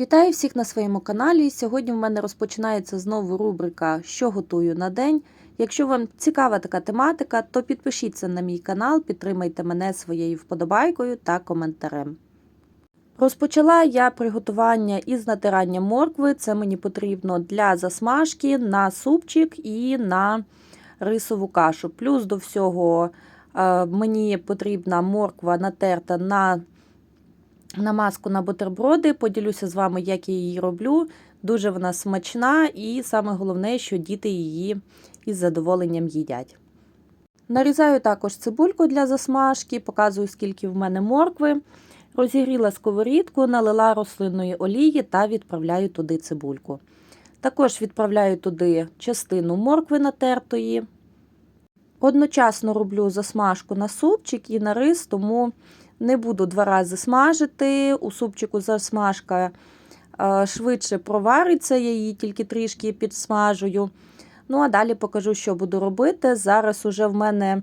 Вітаю всіх на своєму каналі. Сьогодні в мене розпочинається знову рубрика Що готую на день. Якщо вам цікава така тематика, то підпишіться на мій канал, підтримайте мене своєю вподобайкою та коментарем. Розпочала я приготування із натирання моркви. Це мені потрібно для засмажки на супчик і на рисову кашу. Плюс до всього е, мені потрібна морква натерта на намазку на бутерброди. Поділюся з вами, як я її роблю. Дуже вона смачна, і саме головне, що діти її із задоволенням їдять. Нарізаю також цибульку для засмажки, показую, скільки в мене моркви. Розігріла сковорідку, налила рослинної олії та відправляю туди цибульку. Також відправляю туди частину моркви натертої. Одночасно роблю засмажку на супчик і на рис, тому не буду два рази смажити. У супчику засмажка швидше провариться, я її тільки трішки підсмажую. Ну, а далі покажу, що буду робити. Зараз уже в мене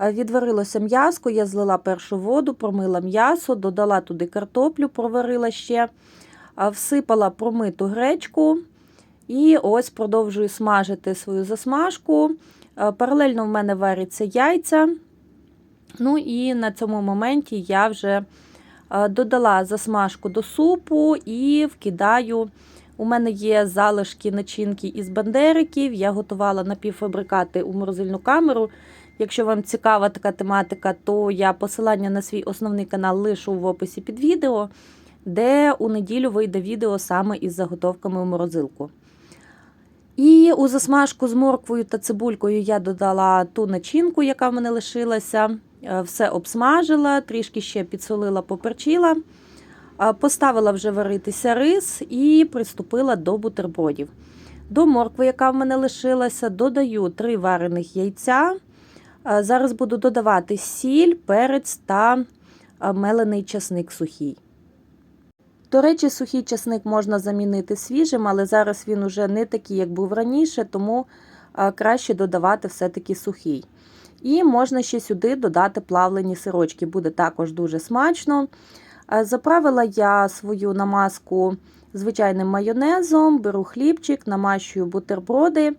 відварилося м'яско, я злила першу воду, промила м'ясо, додала туди картоплю, проварила ще, всипала промиту гречку. І ось продовжую смажити свою засмажку. Паралельно в мене варяться яйця. Ну і на цьому моменті я вже додала засмажку до супу і вкидаю. У мене є залишки начинки із бандериків. Я готувала напівфабрикати у морозильну камеру. Якщо вам цікава така тематика, то я посилання на свій основний канал лишу в описі під відео, де у неділю вийде відео саме із заготовками у морозилку. І у засмажку з морквою та цибулькою я додала ту начинку, яка в мене лишилася. Все обсмажила, трішки ще підсолила, поперчила. Поставила вже варитися рис і приступила до бутербродів. До моркви, яка в мене лишилася, додаю 3 варених яйця. Зараз буду додавати сіль, перець та мелений часник сухий. До речі, сухий часник можна замінити свіжим, але зараз він уже не такий, як був раніше, тому краще додавати все-таки сухий. І можна ще сюди додати плавлені сирочки, буде також дуже смачно. Заправила я свою намазку звичайним майонезом, беру хлібчик, намащую бутерброди.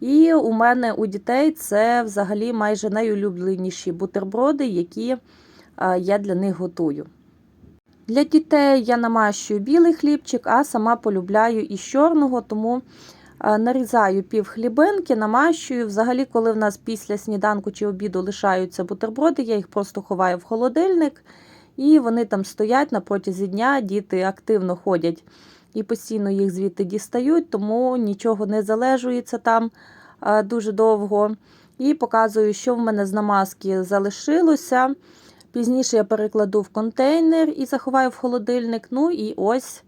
І у мене у дітей це взагалі майже найулюбленіші бутерброди, які я для них готую. Для дітей я намащую білий хлібчик, а сама полюбляю із чорного, тому нарізаю пів хлібинки, намащую. Взагалі, коли в нас після сніданку чи обіду лишаються бутерброди, я їх просто ховаю в холодильник, і вони там стоять на протязі дня, діти активно ходять і постійно їх звідти дістають, тому нічого не залежується там дуже довго. І показую, що в мене з намазки залишилося. Пізніше я перекладу в контейнер і заховаю в холодильник. Ну і ось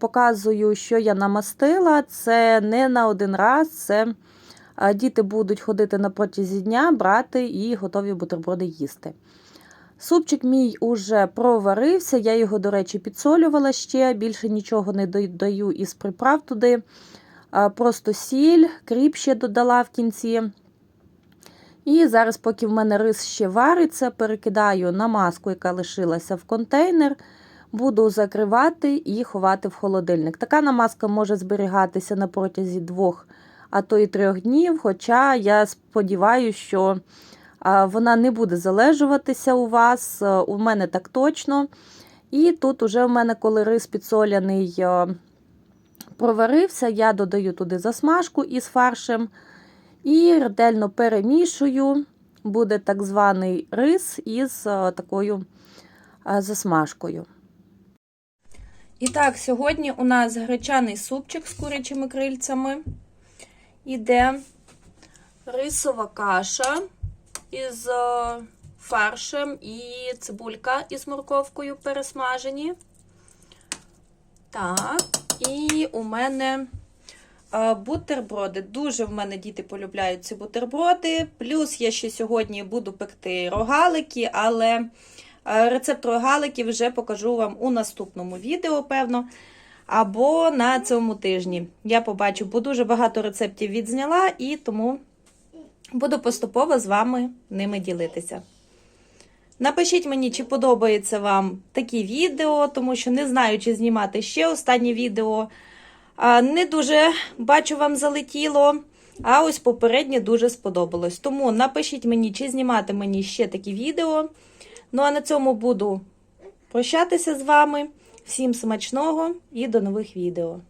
показую, що я намастила. Це не на один раз. Це діти будуть ходити на протязі дня, брати і готові бутерброди їсти. Супчик мій уже проварився, я його, до речі, підсолювала ще, більше нічого не додаю із приправ туди. Просто сіль, кріп ще додала в кінці. І зараз, поки в мене рис ще вариться, перекидаю намазку, яка лишилася в контейнер, буду закривати і ховати в холодильник. Така намазка може зберігатися на протязі двох, а то і трьох днів. Хоча я сподіваюся, що вона не буде залежуватися у вас, у мене так точно. І тут уже в мене, коли рис підсоляний проварився, я додаю туди засмажку із фаршем. І ретельно перемішую, буде так званий рис із такою засмажкою. І так, сьогодні у нас гречаний супчик з курячими крильцями. Іде рисова каша із фаршем і цибулька із морковкою пересмажені. Так, і у мене. Бутерброди. Дуже в мене діти полюбляють ці бутерброди. Плюс я ще сьогодні буду пекти рогалики, але рецепт рогаликів вже покажу вам у наступному відео, певно. Або на цьому тижні. Я побачу, бо дуже багато рецептів відзняла, і тому буду поступово з вами ними ділитися. Напишіть мені, чи подобається вам такі відео, тому що не знаю, чи знімати ще останнє відео. Не дуже бачу, вам залетіло. А ось попереднє дуже сподобалось. Тому напишіть мені, чи знімати мені ще такі відео. Ну а на цьому буду прощатися з вами. Всім смачного і до нових відео.